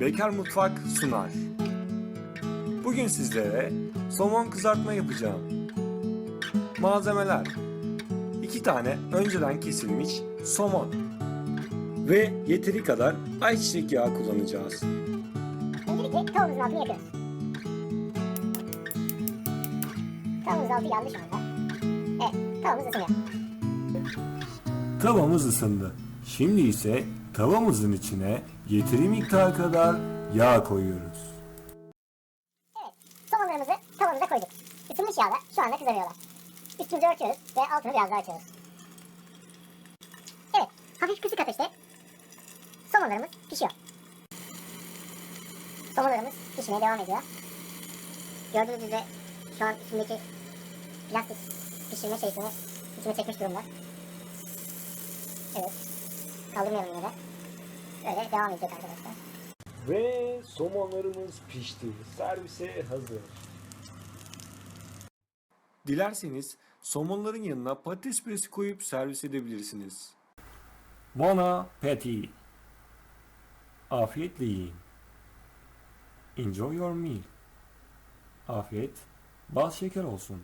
Bekar Mutfak sunar. Bugün sizlere somon kızartma yapacağım. Malzemeler 2 tane önceden kesilmiş somon ve yeteri kadar ayçiçek yağı kullanacağız. Öncelikle tavuğumuzun altını yakıyoruz. Tavuğumuzun altı yandı şu anda. Evet, tavuğumuz ısınıyor. Tavamız ısındı. Şimdi ise tavamızın içine yeteri miktar kadar yağ koyuyoruz. Evet, somonlarımızı tavamıza koyduk. Isınmış yağda şu anda kızarıyorlar. Üstümüzü örtüyoruz ve altını biraz daha açıyoruz. Evet, hafif kısık ateşte somonlarımız pişiyor. Somonlarımız pişmeye devam ediyor. Gördüğünüz üzere şu an üstündeki plastik pişirme şeysini içine çekmiş durumda. Evet, kaldırmayalım yine de. Böyle devam edecek arkadaşlar. Ve somonlarımız pişti. Servise hazır. Dilerseniz somonların yanına patates püresi koyup servis edebilirsiniz. Bon appétit. Afiyetle yiyin. Enjoy your meal. Afiyet, bal şeker olsun.